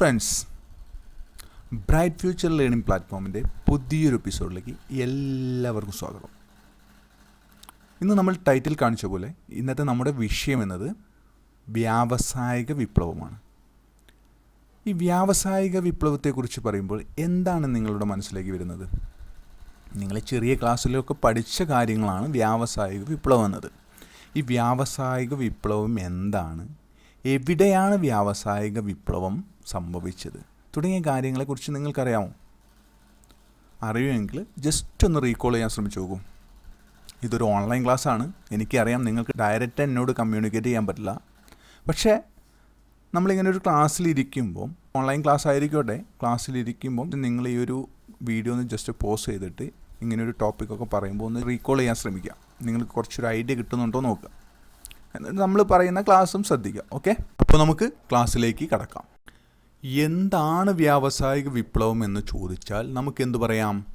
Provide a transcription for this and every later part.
Friends bright future Learning പ്ലാറ്റ്ഫോമിന്റെ പുതിയൊരു എപ്പിസോഡിലേക്ക് എല്ലാവർക്കും സ്വാഗതം. ഇന്ന് നമ്മൾ ടൈറ്റിൽ കാണിച്ച പോലെ ഇന്നത്തെ നമ്മുടെ വിഷയം എന്നത് വ്യാവസായിക വിപ്ലവമാണ്. ഈ വ്യാവസായിക വിപ്ലവത്തെക്കുറിച്ച് പറയുമ്പോൾ എന്താണ് നിങ്ങളുടെ മനസ്സിലേക്ക് വരുന്നത്? നിങ്ങൾ ചെറിയ ക്ലാസ്സിലൊക്കെ പഠിച്ച കാര്യങ്ങളാണ് വ്യാവസായിക വിപ്ലവം എന്നത്. ഈ വ്യാവസായിക വിപ്ലവം എന്താണ്? എവിടെയാണ് വ്യാവസായിക വിപ്ലവം സംഭവിച്ചത്? തുടങ്ങിയ കാര്യങ്ങളെക്കുറിച്ച് നിങ്ങൾക്കറിയാമോ? അറിയുമെങ്കിൽ ജസ്റ്റ് ഒന്ന് റീകോൾ ചെയ്യാൻ ശ്രമിച്ചു നോക്കൂ. ഇതൊരു ഓൺലൈൻ ക്ലാസ്സാണ് എനിക്കറിയാം നിങ്ങൾക്ക് ഡയറക്റ്റ് എന്നോട് കമ്മ്യൂണിക്കേറ്റ് ചെയ്യാൻ പറ്റില്ല. പക്ഷേ നമ്മളിങ്ങനെ ഒരു ക്ലാസ്സിലിരിക്കുമ്പോൾ ഓൺലൈൻ ക്ലാസ് ആയിരിക്കോട്ടെ ക്ലാസ്സിലിരിക്കുമ്പോൾ നിങ്ങൾ ഈ ഒരു വീഡിയോ ഒന്ന് ജസ്റ്റ് പോസ് ചെയ്തിട്ട് ഇങ്ങനെ ഒരു ടോപ്പിക്കൊക്കെ പറയുമ്പോൾ ഒന്ന് റീകോൾ ചെയ്യാൻ ശ്രമിക്കുക. നിങ്ങൾക്ക് കുറച്ചൊരു ഐഡിയ കിട്ടുന്നുണ്ടോ നോക്കുക. എന്നിട്ട് നമ്മൾ പറയുന്ന ക്ലാസ്സും ശ്രദ്ധിക്കുക ഓക്കെ അപ്പോൾ നമുക്ക് ക്ലാസ്സിലേക്ക് കടക്കാം. എന്താണ് വ്യാവസായിക വിപ്ലവം എന്ന് ചോദിച്ചാൽ നമുക്ക് എന്തു പറയാം?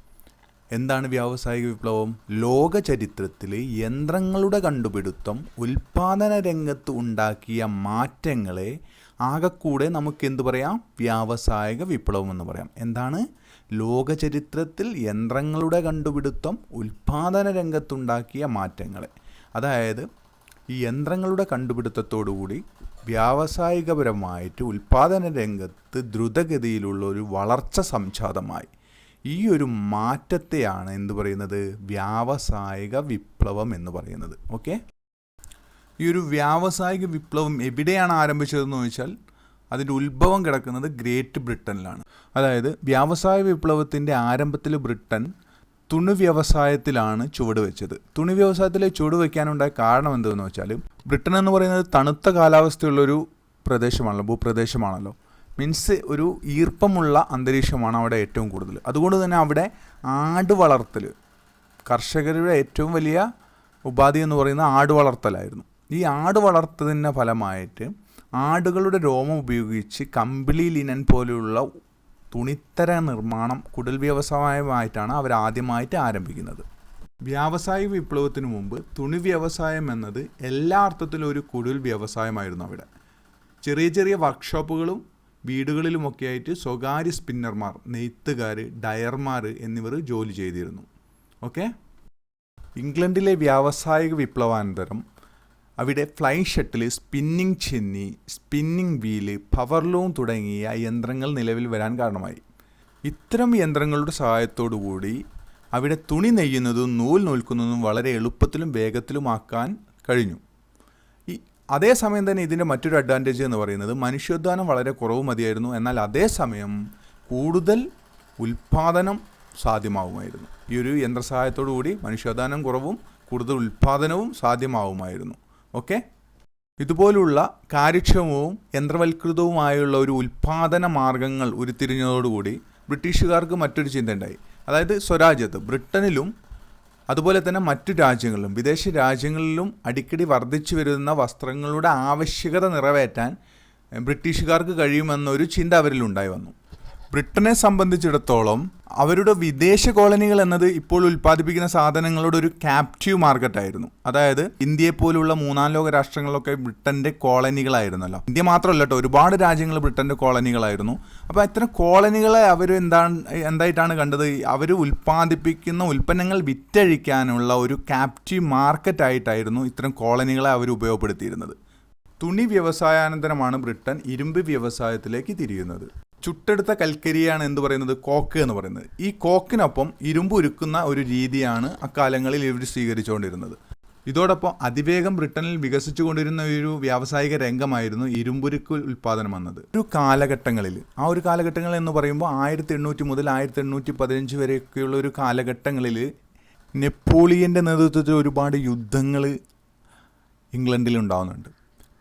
എന്താണ് വ്യാവസായിക വിപ്ലവം? ലോക ചരിത്രത്തിൽ യന്ത്രങ്ങളുടെ കണ്ടുപിടുത്തം ഉൽപാദന രംഗത്ത് ഉണ്ടാക്കിയ മാറ്റങ്ങളെ ആകെക്കൂടെ നമുക്ക് എന്തു പറയാം? വ്യാവസായിക വിപ്ലവം എന്ന് പറയാം. എന്താണ്? ലോക ചരിത്രത്തിൽ യന്ത്രങ്ങളുടെ കണ്ടുപിടുത്തം ഉൽപാദന രംഗത്തുണ്ടാക്കിയ മാറ്റങ്ങളെ. അതായത് ഈ യന്ത്രങ്ങളുടെ കണ്ടുപിടുത്തത്തോടുകൂടി വ്യാവസായികപരമായിട്ട് ഉൽപ്പാദന രംഗത്ത് ദ്രുതഗതിയിലുള്ള ഒരു വളർച്ച സംജാതമായി. ഈ ഒരു മാറ്റത്തെയാണ് എന്ത് പറയുന്നത്? വ്യാവസായിക വിപ്ലവം എന്ന് പറയുന്നത്. ഓക്കെ? ഈ ഒരു വ്യാവസായിക വിപ്ലവം എവിടെയാണ് ആരംഭിച്ചതെന്ന് ചോദിച്ചാൽ അതിന്റെ ഉത്ഭവം കിടക്കുന്നത് ഗ്രേറ്റ് ബ്രിട്ടനിലാണ്. അതായത് വ്യാവസായ വിപ്ലവത്തിന്റെ ആരംഭത്തിൽ ബ്രിട്ടൻ തുണി വ്യവസായത്തിലാണ് ചുവട് വെച്ചത്. തുണി വ്യവസായത്തിൽ ചുവട് വയ്ക്കാനുണ്ടായ കാരണം എന്തെന്ന് വെച്ചാൽ ബ്രിട്ടൻ എന്ന് പറയുന്നത് തണുത്ത കാലാവസ്ഥയുള്ളൊരു പ്രദേശമാണല്ലോ ഭൂപ്രദേശമാണല്ലോ. മീൻസ് ഒരു ഈർപ്പമുള്ള അന്തരീക്ഷമാണ് അവിടെ ഏറ്റവും കൂടുതൽ അതുകൊണ്ട് തന്നെ അവിടെ ആട് വളർത്തൽ കർഷകരുടെ ഏറ്റവും വലിയ ഉപാധി എന്ന് പറയുന്ന ആട് വളർത്തലായിരുന്നു. ഈ ആട് വളർത്തതിന്റെ ഫലമായിട്ട് ആടുകളുടെ രോമം ഉപയോഗിച്ച് കമ്പിളി ലിനൻ പോലെയുള്ള തുണിത്തര നിർമ്മാണം കുടൽ വ്യവസായമായിട്ടാണ് അവർ ആദ്യമായിട്ട് ആരംഭിക്കുന്നത്. വ്യാവസായിക വിപ്ലവത്തിന് മുമ്പ് തുണി വ്യവസായം എന്നത് എല്ലാ അർത്ഥത്തിലും ഒരു കുടിൽ വ്യവസായമായിരുന്നു അവിടെ. ചെറിയ ചെറിയ വർക്ക്ഷോപ്പുകളും വീടുകളിലുമൊക്കെ ആയിട്ട് സ്വകാര്യ സ്പിന്നർമാർ നെയ്ത്തുകാർ ഡയർമാർ എന്നിവർ ജോലി ചെയ്തിരുന്നു. ഓക്കെ? ഇംഗ്ലണ്ടിലെ വ്യാവസായിക വിപ്ലവാനന്തരം അവിടെ fly shuttle spinning jenny spinning wheel powerloom തുടങ്ങിയ യന്ത്രങ്ങൾ നിലവിൽ വരാൻ കാരണമായി. ഇത്തരം യന്ത്രങ്ങളുടെ സഹായത്തോടു കൂടി അവിടെ തുണി നെയ്യുന്നതും നൂൽ നൂൽക്കുന്നതും വളരെ എളുപ്പത്തിലും വേഗത്തിലുമാക്കാൻ കഴിഞ്ഞു. ഈ അതേസമയം തന്നെ ഇതിന്റെ മറ്റൊരു അഡ്വാന്റേജ് എന്ന് പറയുന്നത് മനുഷ്യോദ്ധാനം വളരെ കുറവ് മതിയായിരുന്നു. എന്നാൽ അതേസമയം കൂടുതൽ ഉൽപ്പാദനം സാധ്യമാവുമായിരുന്നു. ഈ ഒരു യന്ത്രസഹായത്തോടു കൂടി മനുഷ്യോദ്ധാനം കുറവും കൂടുതൽ ഉൽപ്പാദനവും സാധ്യമാവുമായിരുന്നു. ഓക്കെ? ഇതുപോലുള്ള കാര്യക്ഷമവും യന്ത്രവൽകൃതവുമായുള്ള ഒരു ഉൽപാദന മാർഗങ്ങൾ ഉരുത്തിരിഞ്ഞതോടുകൂടി ബ്രിട്ടീഷുകാർക്ക് മറ്റൊരു ചിന്തയുണ്ടായി അതായത് സ്വരാജ്യത്ത് ബ്രിട്ടനിലും അതുപോലെ തന്നെ മറ്റു രാജ്യങ്ങളിലും വിദേശ രാജ്യങ്ങളിലും അടിക്കടി വർദ്ധിച്ചു വരുന്ന വസ്ത്രങ്ങളുടെ ആവശ്യകത നിറവേറ്റാൻ ബ്രിട്ടീഷുകാർക്ക് കഴിയുമെന്നൊരു ചിന്ത അവരിലുണ്ടായി വന്നു. ബ്രിട്ടനെ സംബന്ധിച്ചിടത്തോളം അവരുടെ വിദേശ കോളനികൾ എന്നത് ഇപ്പോൾ ഉൽപ്പാദിപ്പിക്കുന്ന സാധനങ്ങളുടെ ഒരു ക്യാപ്റ്റീവ് മാർക്കറ്റായിരുന്നു അതായത് ഇന്ത്യയെ പോലുള്ള മൂന്നാം ലോക രാഷ്ട്രങ്ങളിലൊക്കെ ബ്രിട്ടന്റെ കോളനികളായിരുന്നല്ലോ. ഇന്ത്യ മാത്രമല്ല കേട്ടോ ഒരുപാട് രാജ്യങ്ങൾ ബ്രിട്ടന്റെ കോളനികളായിരുന്നു. അപ്പോൾ അത്തരം കോളനികളെ അവർ എന്താണ് എന്തായിട്ടാണ് കണ്ടത്? അവർ ഉൽപ്പാദിപ്പിക്കുന്ന ഉൽപ്പന്നങ്ങൾ വിറ്റഴിക്കാനുള്ള ഒരു ക്യാപ്റ്റീവ് മാർക്കറ്റായിട്ടായിരുന്നു ഇത്തരം കോളനികളെ അവർ ഉപയോഗപ്പെടുത്തിയിരുന്നത്. തുണി വ്യവസായാനന്തരമാണ് ബ്രിട്ടൻ ഇരുമ്പ് വ്യവസായത്തിലേക്ക് തിരിയുന്നത്. ചുട്ടെടുത്ത കൽക്കരിയാണ് എന്ത് പറയുന്നത്? കോക്ക് എന്ന് പറയുന്നത്. ഈ കോക്കിനൊപ്പം ഇരുമ്പ് ഉരുക്കുന്ന ഒരു രീതിയാണ് അക്കാലങ്ങളിൽ ഇവർ സ്വീകരിച്ചുകൊണ്ടിരുന്നത്. ഇതോടൊപ്പം അതിവേഗം ബ്രിട്ടനിൽ വികസിച്ചുകൊണ്ടിരുന്ന ഒരു വ്യാവസായിക രംഗമായിരുന്നു ഇരുമ്പുരുക്ക് ഉൽപ്പാദനം വന്നത്. ഒരു കാലഘട്ടങ്ങളിൽ ആ ഒരു കാലഘട്ടങ്ങൾ എന്ന് പറയുമ്പോൾ ആയിരത്തി എണ്ണൂറ്റി മുതൽ ആയിരത്തി എണ്ണൂറ്റി പതിനഞ്ച് വരെയൊക്കെയുള്ള ഒരു കാലഘട്ടങ്ങളിൽ നെപ്പോളിയന്റെ നേതൃത്വത്തിൽ ഒരുപാട് യുദ്ധങ്ങൾ ഇംഗ്ലണ്ടിൽ ഉണ്ടാകുന്നുണ്ട്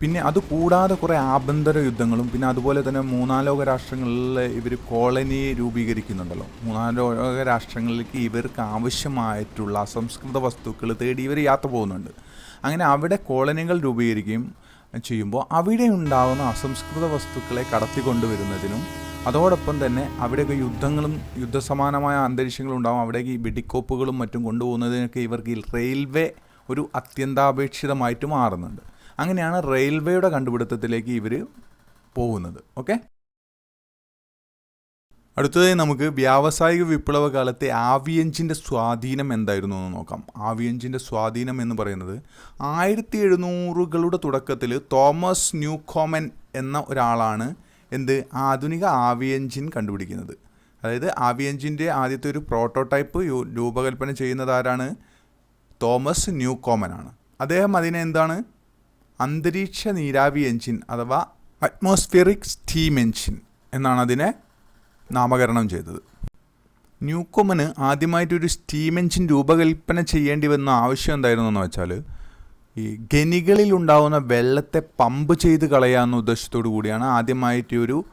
പിന്നെ അത് കൂടാതെ കുറേ ആഭ്യന്തര യുദ്ധങ്ങളും പിന്നെ അതുപോലെ തന്നെ മൂന്നാം ലോക രാഷ്ട്രങ്ങളിൽ ഇവർ കോളനി രൂപീകരിക്കുന്നുണ്ടല്ലോ. മൂന്നാം ലോക രാഷ്ട്രങ്ങളിലേക്ക് ഇവർക്ക് ആവശ്യമായിട്ടുള്ള അസംസ്കൃത വസ്തുക്കൾ തേടി ഇവർ യാത്ര പോകുന്നുണ്ട്. അങ്ങനെ അവിടെ കോളനികൾ രൂപീകരിക്കുകയും ചെയ്യുമ്പോൾ അവിടെ ഉണ്ടാകുന്ന അസംസ്കൃത വസ്തുക്കളെ കടത്തിക്കൊണ്ടുവരുന്നതിനും അതോടൊപ്പം തന്നെ അവിടെയൊക്കെ യുദ്ധങ്ങളും യുദ്ധസമാനമായ അന്തരീക്ഷങ്ങളും ഉണ്ടാകും അവിടേക്ക് ഈ വെടിക്കോപ്പുകളും മറ്റും കൊണ്ടുപോകുന്നതിനൊക്കെ ഇവർക്ക് റെയിൽവേ ഒരു അത്യന്താപേക്ഷിതമായിട്ട് മാറുന്നുണ്ട്. അങ്ങനെയാണ് റെയിൽവേയുടെ കണ്ടുപിടുത്തത്തിലേക്ക് ഇവർ പോകുന്നത്. ഓക്കെ? അടുത്തതായി നമുക്ക് വ്യാവസായിക വിപ്ലവ കാലത്തെ ആവിയഞ്ചിന്റെ സ്വാധീനം എന്തായിരുന്നു എന്ന് നോക്കാം. ആവിയഞ്ചിന്റെ സ്വാധീനം എന്ന് പറയുന്നത് ആയിരത്തി എഴുന്നൂറുകളുടെ തുടക്കത്തിൽ തോമസ് ന്യൂകോമൻ എന്ന ഒരാളാണ് എന്ത്? ആധുനിക ആവിയഞ്ചിൻ കണ്ടുപിടിക്കുന്നത്. അതായത് ആവിയഞ്ചിന്റെ ആദ്യത്തെ ഒരു പ്രോട്ടോടൈപ്പ് രൂപകൽപ്പന ചെയ്യുന്നത് ആരാണ്? തോമസ് ന്യൂകോമൻ ആണ് അദ്ദേഹം അതിനെ എന്താണ്? അന്തരീക്ഷ നീരാവി എഞ്ചിൻ അഥവാ അറ്റ്മോസ്ഫിയറിക് സ്റ്റീം എഞ്ചിൻ എന്നാണ് അതിനെ നാമകരണം ചെയ്തത്. ന്യൂകോമന് ആദ്യമായിട്ട് ഒരു സ്റ്റീം എഞ്ചിൻ രൂപകൽപ്പന ചെയ്യേണ്ടി വന്ന ആവശ്യം എന്തായിരുന്നു എന്ന് വെച്ചാൽ ഈ ഖനികളിൽ ഉണ്ടാവുന്ന വെള്ളത്തെ പമ്പ് ചെയ്ത് കളയാവുന്ന ഉദ്ദേശത്തോടു കൂടിയാണ് ആദ്യമായിട്ട് ഒരു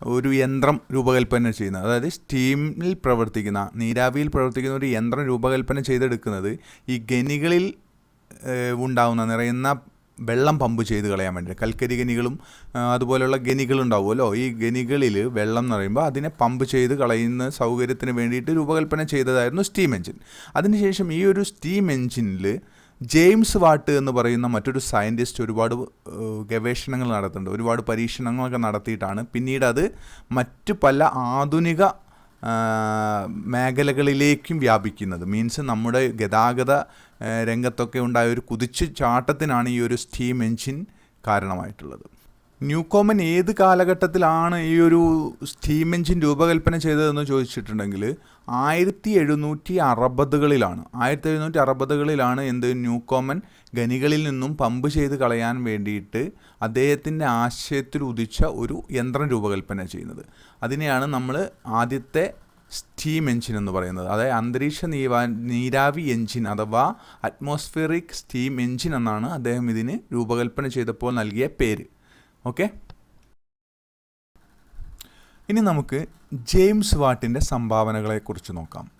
ഒരു യന്ത്രം രൂപകൽപ്പന ചെയ്യുന്നത്. അതായത് സ്റ്റീമിൽ പ്രവർത്തിക്കുന്ന നീരാവിയിൽ പ്രവർത്തിക്കുന്ന ഒരു യന്ത്രം രൂപകൽപ്പന ചെയ്തെടുക്കുന്നത് ഈ ഖനികളിൽ ഉണ്ടാവുന്ന നിറയുന്ന വെള്ളം പമ്പ് ചെയ്ത് കളയാൻ വേണ്ടി കൽക്കരി ഗനികളും അതുപോലെയുള്ള ഖനികളുണ്ടാവുമല്ലോ ഈ ഖനികളിൽ വെള്ളം എന്ന് പറയുമ്പോൾ അതിനെ പമ്പ് ചെയ്ത് കളയുന്ന സൗകര്യത്തിന് വേണ്ടിയിട്ട് രൂപകൽപ്പന ചെയ്തതായിരുന്നു സ്റ്റീം എഞ്ചിൻ അതിനുശേഷം ഈ ഒരു സ്റ്റീം എഞ്ചിനിൽ ജെയിംസ് വാട്ട് എന്ന് പറയുന്ന മറ്റൊരു സയന്റിസ്റ്റ് ഒരുപാട് ഗവേഷണങ്ങൾ നടത്തുന്നുണ്ട്. ഒരുപാട് പരീക്ഷണങ്ങളൊക്കെ നടത്തിയിട്ടാണ്. പിന്നീട് അത് മറ്റ് പല ആധുനിക മേഖലകളിലേക്കും വ്യാപിക്കുന്നത്. മീൻസ് നമ്മുടെ ഗതാഗത രംഗത്തൊക്കെ ഉണ്ടായ ഒരു കുതിച്ചു ചാട്ടത്തിനാണ് ഈ ഒരു സ്റ്റീം എഞ്ചിൻ കാരണമായിട്ടുള്ളത്. ന്യൂകോമൻ ഏത് കാലഘട്ടത്തിലാണ് ഈ ഒരു സ്റ്റീം എഞ്ചിൻ രൂപകൽപ്പന ചെയ്തതെന്ന് ചോദിച്ചിട്ടുണ്ടെങ്കിൽ ആയിരത്തി എഴുന്നൂറ്റി അറുപതുകളിലാണ് ആയിരത്തി എഴുന്നൂറ്റി അറുപതുകളിലാണ് എന്ത് ന്യൂകോമൻ ഖനികളിൽ നിന്നും പമ്പ് ചെയ്ത് കളയാൻ വേണ്ടിയിട്ട് അദ്ദേഹത്തിന്റെ ആശയത്തിൽ ഉദിച്ച ഒരു യന്ത്രം രൂപകൽപ്പന ചെയ്യുന്നത്. അതിനെയാണ് നമ്മൾ ആദ്യത്തെ സ്റ്റീം എഞ്ചിൻ എന്ന് പറയുന്നത്. അതായത് അന്തരീക്ഷ നീവാ നീരാവി എഞ്ചിൻ അഥവാ അറ്റ്മോസ്ഫിയറിക് സ്റ്റീം എഞ്ചിൻ എന്നാണ് അദ്ദേഹം ഇതിന് രൂപകൽപ്പന ചെയ്തപ്പോൾ നൽകിയ പേര്. ഓക്കെ? ഇനി നമുക്ക് ജെയിംസ് വാട്ടിന്റെ സംഭാവനകളെക്കുറിച്ച് നോക്കാം.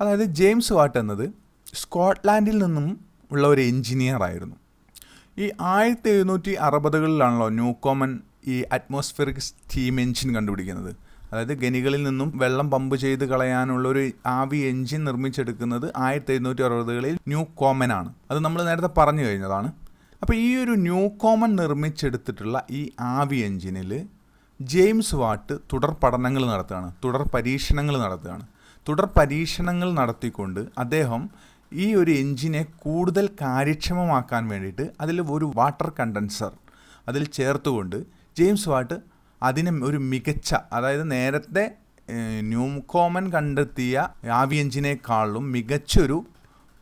അതായത് ജെയിംസ് വാട്ട് എന്നത് സ്കോട്ട്ലാൻഡിൽ നിന്നും ഉള്ള ഒരു എഞ്ചിനീയർ ആയിരുന്നു. ഈ ആയിരത്തി എഴുന്നൂറ്റി അറുപതുകളിലാണല്ലോ ന്യൂകോമൻ ഈ അറ്റ്മോസ്ഫിയറിക് സ്റ്റീം എഞ്ചിൻ കണ്ടുപിടിക്കുന്നത്. അതായത് ഗനികളിൽ നിന്നും വെള്ളം പമ്പ് ചെയ്ത് കളയാനുള്ള ഒരു ആവി എഞ്ചിൻ നിർമ്മിച്ചെടുക്കുന്നത് ആയിരത്തി എഴുന്നൂറ്റി അറുപതുകളിൽ ന്യൂ കോമൻ ആണ് അത് നമ്മൾ നേരത്തെ പറഞ്ഞു കഴിഞ്ഞതാണ്. അപ്പോൾ ഈ ഒരു ന്യൂ കോമൺ നിർമ്മിച്ചെടുത്തിട്ടുള്ള ഈ ആവി എഞ്ചിനിൽ ജെയിംസ് വാട്ട് തുടർ പഠനങ്ങൾ നടത്തുകയാണ് തുടർ പരീക്ഷണങ്ങൾ നടത്തുകയാണ്. തുടർ പരീക്ഷണങ്ങൾ നടത്തിക്കൊണ്ട് അദ്ദേഹം ഈ ഒരു എഞ്ചിനെ കൂടുതൽ കാര്യക്ഷമമാക്കാൻ വേണ്ടിയിട്ട് അതിൽ ഒരു വാട്ടർ കണ്ടൻസർ അതിൽ ചേർത്തുകൊണ്ട് ജെയിംസ് വാട്ട് അതിനെ ഒരു മികച്ച അതായത് നേരത്തെ ന്യൂ കോമൻ കണ്ടെത്തിയ ആവി എഞ്ചിനേക്കാളും മികച്ചൊരു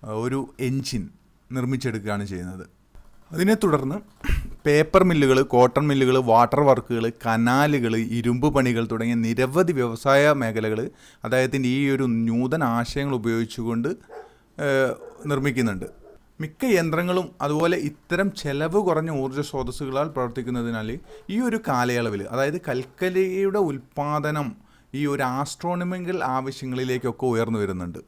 ഒരു എഞ്ചിൻ നിർമ്മിച്ചെടുക്കുകയാണ് ചെയ്യുന്നത്. അതിനെ തുടർന്ന് പേപ്പർ മില്ലുകൾ കോട്ടൺ മില്ലുകൾ വാട്ടർ വർക്കുകൾ കനാലുകൾ ഇരുമ്പ് പണികൾ തുടങ്ങിയ നിരവധി വ്യവസായ മേഖലകൾ അദ്ദേഹത്തിന്റെ ഈ ഒരു നൂതന ആശയങ്ങൾ ഉപയോഗിച്ചുകൊണ്ട് നിർമ്മിക്കുന്നുണ്ട്. മിക്ക യന്ത്രങ്ങളും അതുപോലെ ഇത്തരം ചെലവ് കുറഞ്ഞ ഊർജ സ്രോതസ്സുകളാൽ പ്രവർത്തിക്കുന്നതിനാൽ ഈ ഒരു കാലയളവിൽ അതായത് കൽക്കലിയുടെ ഉൽപ്പാദനം ഈ ഒരു ആസ്ട്രോണമിക്കൽ ആവശ്യങ്ങളിലേക്കൊക്കെ ഉയർന്നു വരുന്നുണ്ട്.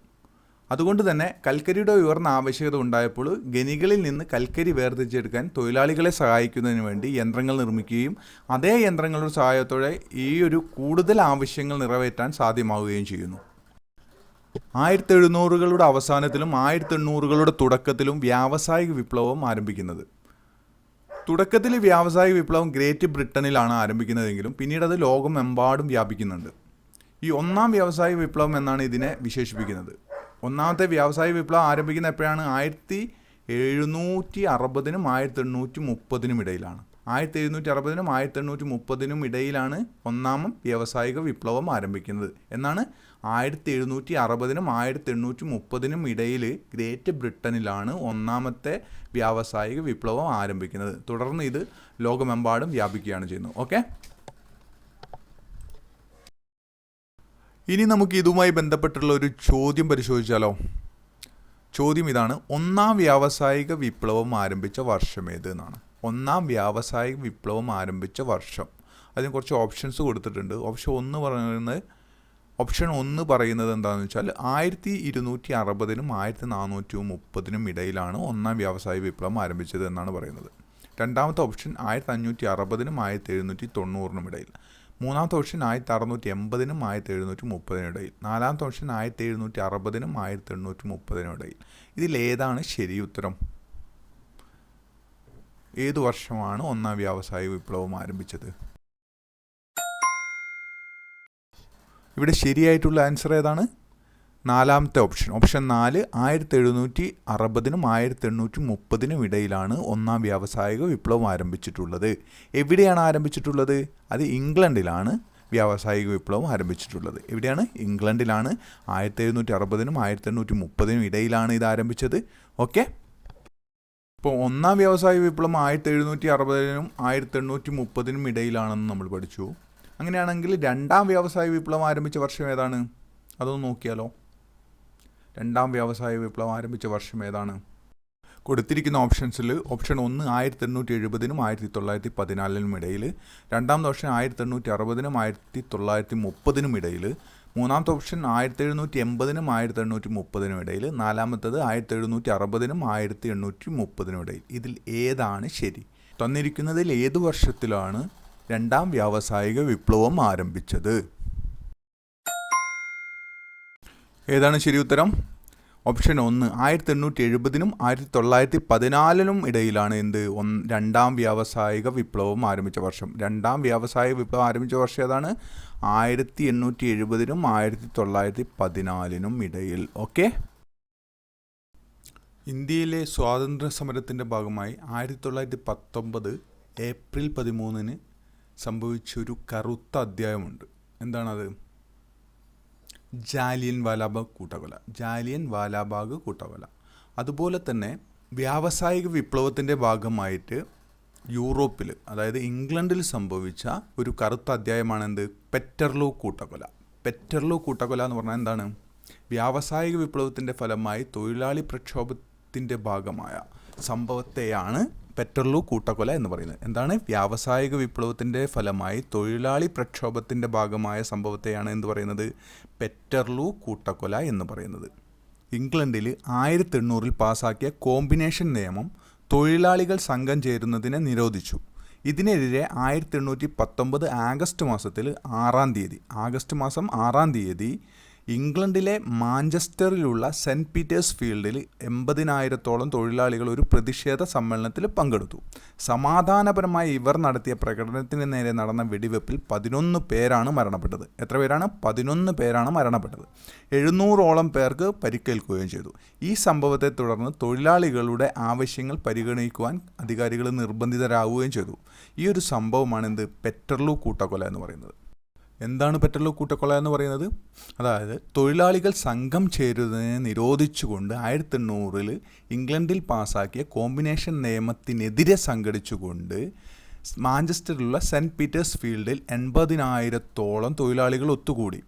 അതുകൊണ്ട് തന്നെ കൽക്കരിയുടെ ഉയർന്ന ആവശ്യകത ഉണ്ടായപ്പോൾ ഖനികളിൽ നിന്ന് കൽക്കരി വേർതിരിച്ചെടുക്കാൻ തൊഴിലാളികളെ സഹായിക്കുന്നതിന് വേണ്ടി യന്ത്രങ്ങൾ നിർമ്മിക്കുകയും അതേ യന്ത്രങ്ങളുടെ സഹായത്തോടെ ഈ ഒരു കൂടുതൽ ആവശ്യങ്ങൾ നിറവേറ്റാൻ സാധ്യമാവുകയും ചെയ്യുന്നു. ആയിരത്തി എഴുന്നൂറുകളുടെ അവസാനത്തിലും ആയിരത്തി എണ്ണൂറുകളുടെ തുടക്കത്തിലും വ്യാവസായിക വിപ്ലവം ആരംഭിക്കുന്നത്. തുടക്കത്തിൽ വ്യാവസായിക വിപ്ലവം ഗ്രേറ്റ് ബ്രിട്ടനിലാണ് ആരംഭിക്കുന്നതെങ്കിലും പിന്നീട് അത് ലോകമെമ്പാടും വ്യാപിക്കുന്നുണ്ട്. ഈ ഒന്നാം വ്യാവസായിക വിപ്ലവം എന്നാണ് ഇതിനെ വിശേഷിപ്പിക്കുന്നത്. ഒന്നാമത്തെ വ്യാവസായിക വിപ്ലവം ആരംഭിക്കുന്ന എപ്പോഴാണ്? ആയിരത്തി എഴുന്നൂറ്റി അറുപതിനും ആയിരത്തി എണ്ണൂറ്റി മുപ്പതിനും ഇടയിലാണ്. ആയിരത്തി എഴുന്നൂറ്റി അറുപതിനും ആയിരത്തി എണ്ണൂറ്റി മുപ്പതിനും ഇടയിലാണ് ഒന്നാമം വ്യാവസായിക വിപ്ലവം ആരംഭിക്കുന്നത്. എന്നാണ് ആയിരത്തി എഴുന്നൂറ്റി അറുപതിനും ആയിരത്തി എണ്ണൂറ്റി മുപ്പതിനും ഇടയിൽ ഗ്രേറ്റ് ബ്രിട്ടനിലാണ് ഒന്നാമത്തെ വ്യാവസായിക വിപ്ലവം ആരംഭിക്കുന്നത്. തുടർന്ന് ഇത് ലോകമെമ്പാടും വ്യാപിക്കുകയാണ് ചെയ്യുന്നത്. ഓക്കെ? ഇനി നമുക്ക് ഇതുമായി ബന്ധപ്പെട്ടുള്ള ഒരു ചോദ്യം പരിശോധിച്ചാലോ? ചോദ്യം ഇതാണ്. ഒന്നാം വ്യാവസായിക വിപ്ലവം ആരംഭിച്ച വർഷം ഏത് എന്നാണ്. ഒന്നാം വ്യാവസായിക വിപ്ലവം ആരംഭിച്ച വർഷം. അതിന് കുറച്ച് ഓപ്ഷൻസ് കൊടുത്തിട്ടുണ്ട്. ഓപ്ഷൻ ഒന്ന് പറയുന്നത് ഓപ്ഷൻ ഒന്ന് പറയുന്നത് എന്താണെന്ന് വെച്ചാൽ ആയിരത്തി ഇരുന്നൂറ്റി അറുപതിനും ആയിരത്തി നാനൂറ്റി മുപ്പതിനും ഇടയിലാണ് ഒന്നാം വ്യാവസായിക വിപ്ലവം ആരംഭിച്ചത് എന്നാണ് പറയുന്നത്. രണ്ടാമത്തെ ഓപ്ഷൻ ആയിരത്തി അഞ്ഞൂറ്റി അറുപതിനും ആയിരത്തി എഴുന്നൂറ്റി തൊണ്ണൂറിനും ഇടയിൽ. മൂന്നാമത്തെ ഓപ്ഷൻ ആയിരത്തി അറുന്നൂറ്റി എൺപതിനും ആയിരത്തി എഴുന്നൂറ്റി മുപ്പതിനും ഇടയിൽ. നാലാമത്തെ ഓപ്ഷൻ ആയിരത്തി എഴുന്നൂറ്റി അറുപതിനും ആയിരത്തി എണ്ണൂറ്റി മുപ്പതിനും ഇടയിൽ ഇതിലേതാണ് ശരി ഉത്തരം? ഏത് വർഷമാണ് ഒന്നാം വ്യാവസായിക വിപ്ലവം ആരംഭിച്ചത്? ഇവിടെ ശരിയായിട്ടുള്ള ആൻസർ ഏതാണ്? നാലാമത്തെ ഓപ്ഷൻ. ഓപ്ഷൻ നാല് ആയിരത്തി എഴുന്നൂറ്റി അറുപതിനും ആയിരത്തി എണ്ണൂറ്റി മുപ്പതിനും ഇടയിലാണ് ഒന്നാം വ്യാവസായിക വിപ്ലവം ആരംഭിച്ചിട്ടുള്ളത്. എവിടെയാണ് ആരംഭിച്ചിട്ടുള്ളത്? അത് ഇംഗ്ലണ്ടിലാണ് വ്യാവസായിക വിപ്ലവം ആരംഭിച്ചിട്ടുള്ളത്. എവിടെയാണ്? ഇംഗ്ലണ്ടിലാണ്. ആയിരത്തി എഴുന്നൂറ്റി അറുപതിനും ആയിരത്തി എണ്ണൂറ്റി മുപ്പതിനും ഇടയിലാണ് ഇത് ആരംഭിച്ചത്. ഓക്കെ. ഇപ്പോൾ ഒന്നാം വ്യാവസായിക വിപ്ലവം ആയിരത്തി എഴുന്നൂറ്റി അറുപതിനും ആയിരത്തി എണ്ണൂറ്റി മുപ്പതിനും ഇടയിലാണെന്ന് നമ്മൾ പഠിച്ചു. അങ്ങനെയാണെങ്കിൽ രണ്ടാം വ്യാവസായിക വിപ്ലവം ആരംഭിച്ച വർഷം ഏതാണ്? അതൊന്ന് നോക്കിയാലോ. രണ്ടാം വ്യവസായ വിപ്ലവം ആരംഭിച്ച വർഷം ഏതാണ്? കൊടുത്തിരിക്കുന്ന ഓപ്ഷൻസിൽ ഓപ്ഷൻ ഒന്ന് ആയിരത്തി എണ്ണൂറ്റി എഴുപതിനും ആയിരത്തി തൊള്ളായിരത്തി പതിനാലിനും ഇടയിൽ രണ്ടാമത്തെ ഓപ്ഷൻ ആയിരത്തി എണ്ണൂറ്റി അറുപതിനും ആയിരത്തി തൊള്ളായിരത്തി മുപ്പതിനും ഇടയിൽ മൂന്നാമത്തെ ഓപ്ഷൻ ആയിരത്തി എഴുന്നൂറ്റി എൺപതിനും ആയിരത്തി എണ്ണൂറ്റി മുപ്പതിനും ഇടയിൽ നാലാമത്തത് ആയിരത്തി എഴുന്നൂറ്റി അറുപതിനും ആയിരത്തി എണ്ണൂറ്റി മുപ്പതിനും ഇടയിൽ. ഇതിൽ ഏതാണ് ശരി? തന്നിരിക്കുന്നതിൽ ഏത് വർഷത്തിലാണ് രണ്ടാം വ്യാവസായിക വിപ്ലവം ആരംഭിച്ചത്? ഏതാണ് ശരി ഉത്തരം? ഓപ്ഷൻ ഒന്ന് ആയിരത്തി എണ്ണൂറ്റി എഴുപതിനും ആയിരത്തി തൊള്ളായിരത്തി പതിനാലിനും ഇടയിലാണ് എന്ത്? ഒന്ന് രണ്ടാം വ്യാവസായിക വിപ്ലവം ആരംഭിച്ച വർഷം. രണ്ടാം വ്യാവസായിക വിപ്ലവം ആരംഭിച്ച വർഷം ഏതാണ്? ആയിരത്തി എണ്ണൂറ്റി എഴുപതിനും ആയിരത്തി തൊള്ളായിരത്തി പതിനാലിനും ഇടയിൽ. ഓക്കെ? ഇന്ത്യയിലെ സ്വാതന്ത്ര്യ സമരത്തിന്റെ ഭാഗമായി ആയിരത്തി തൊള്ളായിരത്തി പത്തൊമ്പത് ഏപ്രിൽ പതിമൂന്നിന് സംഭവിച്ചൊരു കറുത്ത അധ്യായമുണ്ട്. എന്താണത്? ജാലിയൻ വാലാബാഗ് കൂട്ടക്കൊല ജാലിയൻ വാലാബാഗ് കൂട്ടക്കൊല അതുപോലെ തന്നെ വ്യാവസായിക വിപ്ലവത്തിന്റെ ഭാഗമായിട്ട് യൂറോപ്പിൽ അതായത് ഇംഗ്ലണ്ടിൽ സംഭവിച്ച ഒരു കറുത്ത അധ്യായമാണ് എന്ത് പെറ്റർലോ കൂട്ടക്കൊല പെറ്റർലോ കൂട്ടക്കൊല എന്ന് പറഞ്ഞാൽ എന്താണ്? വ്യാവസായിക വിപ്ലവത്തിന്റെ ഫലമായി തൊഴിലാളി പ്രക്ഷോഭത്തിന്റെ ഭാഗമായ സംഭവത്തെയാണ് പെറ്റർലു കൂട്ടക്കൊല എന്ന് പറയുന്നത്. എന്താണ്? വ്യാവസായിക വിപ്ലവത്തിന്റെ ഫലമായി തൊഴിലാളി പ്രക്ഷോഭത്തിന്റെ ഭാഗമായ സംഭവത്തെയാണ് എന്ന് പറയുന്നത്? പെറ്റർലു കൂട്ടക്കൊല എന്ന് പറയുന്നത്. ഇംഗ്ലണ്ടിൽ ആയിരത്തി എണ്ണൂറിൽ പാസാക്കിയ കോമ്പിനേഷൻ നിയമം തൊഴിലാളികൾ സംഘം ചേരുന്നതിനെ നിരോധിച്ചു. ഇതിനെതിരെ ആയിരത്തി എണ്ണൂറ്റി പത്തൊമ്പത് ആഗസ്റ്റ് മാസത്തിൽ ആറാം തീയതി ആഗസ്റ്റ് മാസം ആറാം തീയതി ഇംഗ്ലണ്ടിലെ മാഞ്ചസ്റ്ററിലുള്ള സെന്റ് പീറ്റേഴ്സ് ഫീൽഡിൽ എൺപതിനായിരത്തോളം തൊഴിലാളികൾ ഒരു പ്രതിഷേധ സമ്മേളനത്തിൽ പങ്കെടുത്തു. സമാധാനപരമായി ഇവർ നടത്തിയ പ്രകടനത്തിന് നേരെ നടന്ന വെടിവെപ്പിൽ പതിനൊന്ന് പേരാണ് മരണപ്പെട്ടത്. എത്ര പേരാണ്? പതിനൊന്ന് പേരാണ് മരണപ്പെട്ടത്. എഴുന്നൂറോളം പേർക്ക് പരിക്കേൽക്കുകയും ചെയ്തു. ഈ സംഭവത്തെ തുടർന്ന് തൊഴിലാളികളുടെ ആവശ്യങ്ങൾ പരിഗണിക്കുവാൻ അധികാരികൾ നിർബന്ധിതരാകുകയും ചെയ്തു. ഈ ഒരു സംഭവമാണ് എന്ത്? പെറ്റർലു കൂട്ടക്കൊല എന്ന് പറയുന്നത്. എന്താണ് പെട്രോൾ കൂട്ടക്കൊല എന്ന് പറയുന്നത്? അതായത് തൊഴിലാളികൾ സംഘം ചേരുന്നതിനെ നിരോധിച്ചുകൊണ്ട് ആയിരത്തി എണ്ണൂറിൽ ഇംഗ്ലണ്ടിൽ പാസാക്കിയ കോമ്പിനേഷൻ നിയമത്തിനെതിരെ സംഘടിച്ചുകൊണ്ട് മാഞ്ചസ്റ്ററിലുള്ള സെന്റ് പീറ്റേഴ്സ് ഫീൽഡിൽ എൺപതിനായിരത്തോളം തൊഴിലാളികൾ ഒത്തുകൂടി.